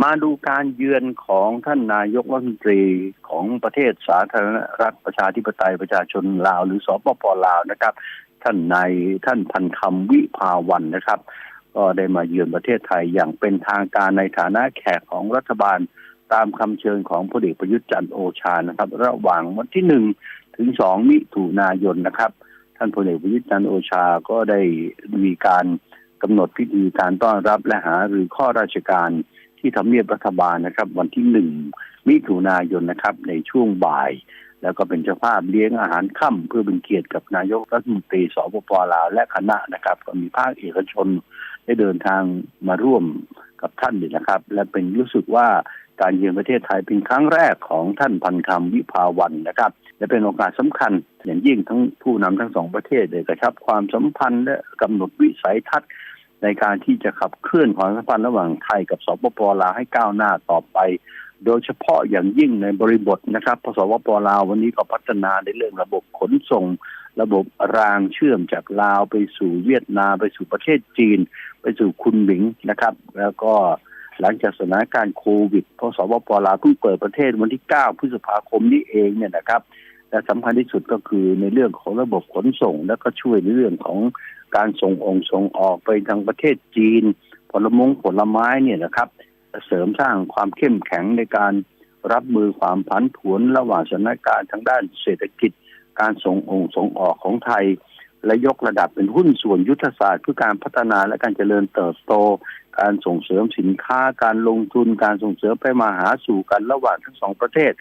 มาดูการเยือนของท่านนายกรัฐมนตรีของประเทศสาธารณรัฐประชาธิปไตยประชาชนลาว หรือสปปลาวนะครับ ท่านนายท่านพันคำวิภาวันนะครับ ก็ได้มาเยือนประเทศไทยอย่างเป็นทางการในฐานะแขกของรัฐบาลตามคำเชิญของพลเอกประยุทธ์จันทร์โอชานะครับ ระหว่างวันที่หนึ่งถึงสองมิถุนายนนะครับ ท่านพลเอกประยุทธ์จันทร์โอชาก็ได้มีการกำหนดพิธีการต้อนรับและหาหรือข้อราชการ ที่ทำเนียบรัฐบาลนะครับ วันที่หนึ่งมิถุนายนนะครับ ในช่วงบ่าย แล้วก็เป็นเจ้าภาพเลี้ยงอาหารค่ำเพื่อเป็นเกียรติกับนายกรัฐมนตรีสปปลาวและคณะนะครับ ก็มีภาคเอกชนได้เดินทางมาร่วมกับท่านนี่นะครับ และเป็นรู้สึกว่าการเยือนประเทศไทยเป็นครั้งแรกของท่านพันคำวิภาวันนะครับ และเป็นโอกาสสำคัญ อย่างยิ่งทั้งผู้นำทั้งสองประเทศเลยกระชับความสัมพันธ์และกำหนดวิสัยทัศน์ ในการที่จะขับเคลื่อนความสัมพันธ์ระหว่างไทยกับสปปลาวให้ก้าวหน้าต่อไป โดยเฉพาะอย่างยิ่งในบริบทนะครับสปปลาววันนี้ก็พัฒนาในเรื่องระบบขนส่ง ระบบรางเชื่อมจากลาวไปสู่เวียดนามไปสู่ประเทศจีน ไปสู่คุณหมิงนะครับ แล้วก็หลังจากสถานการณ์โควิดพสปปลาวเพิ่งเปิดประเทศวันที่ 9 พฤษภาคมนี้เองเนี่ยนะครับ และสำคัญที่สุดก็คือในเรื่องของระบบขนส่ง แล้วก็ช่วยในเรื่องของการส่งองค์ส่งออกไปทางประเทศจีน ผลมงผลไม้เนี่ยนะครับ เสริมสร้างความเข้มแข็งในการรับมือความผันผวนระหว่างสถานการณ์ทางด้านเศรษฐกิจ การส่งองค์ส่งออกของไทย และยกระดับเป็นหุ้นส่วนยุทธศาสตร์เพื่อการพัฒนาและการเจริญเติบโต การส่งเสริมสินค้า การลงทุน การส่งเสริมไปมาหาสู่กันระหว่างทั้งสองประเทศ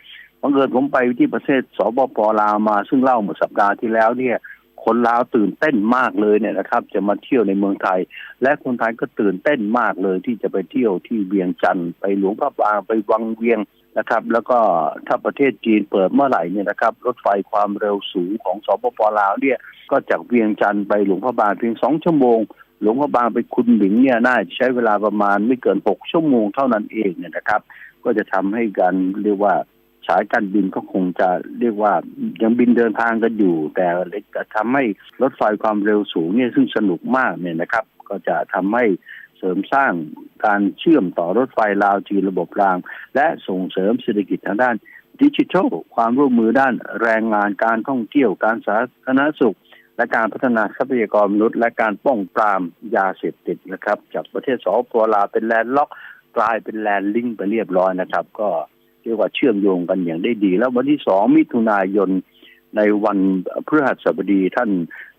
บังเอิญผมไปที่ประเทศสปปลาวมา ซึ่งเล่าเมื่อสัปดาห์ที่แล้วเนี่ย คนลาวตื่นเต้นมากเลยเนี่ยนะครับ จะมาเที่ยวในเมืองไทย และคนไทยก็ตื่นเต้นมากเลยที่จะไปเที่ยวที่เวียงจันทร์ไปหลวงพระบางไปวังเวียงนะครับ แล้วก็ถ้าประเทศจีนเปิดเมื่อไหร่เนี่ยนะครับ รถไฟความเร็วสูงของสปปลาวเนี่ยก็จากเวียงจันทร์ไปหลวงพระบางเพียงสองชั่วโมงหลวงพระบางไปคุณหมิงเนี่ยน่าจะใช้เวลาประมาณไม่เกินหกชั่วโมงเท่านั้นเองเนี่ยนะครับ ก็จะทำให้การเรียกว่า สายการบินก็คงจะเรียกว่ายังบินเดินทางกันอยู่ แต่จะทำให้รถไฟความเร็วสูงเนี่ยซึ่งสนุกมากเนี่ยนะครับ ก็จะทำให้เสริมสร้างการเชื่อมต่อรถไฟลาวจีนระบบราง และส่งเสริมเศรษฐกิจทางด้านดิจิทัลความร่วมมือด้านแรงงานการท่องเที่ยวการสาธารณสุข และการพัฒนาทรัพยากรมนุษย์ และการป้องปรามยาเสพติดนะครับ จากประเทศสปปลาวเป็นแลนด์ล็อกกลายเป็นแลนด์ลิงก์ไปเรียบร้อยนะครับ ก็ เรียกว่าเชื่อมโยงกันอย่างได้ดี แล้ววันที่สองมิถุนายนในวันพฤหัสบดีท่าน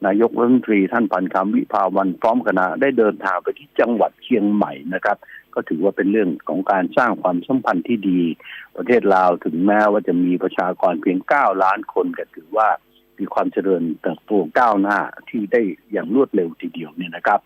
นายกรัฐมนตรีท่านพันคำวิภาวันพร้อมคณะได้เดินทางไปที่จังหวัดเชียงใหม่นะครับ ก็ถือว่าเป็นเรื่องของการสร้างความสัมพันธ์ที่ดี ประเทศลาวถึงแม้ว่าจะมีประชากรเพียง 9 ล้านคนก็ถือว่ามีความเจริญเติบโตก้าวหน้าที่ได้อย่างรวดเร็วทีเดียวเนี่ยนะครับ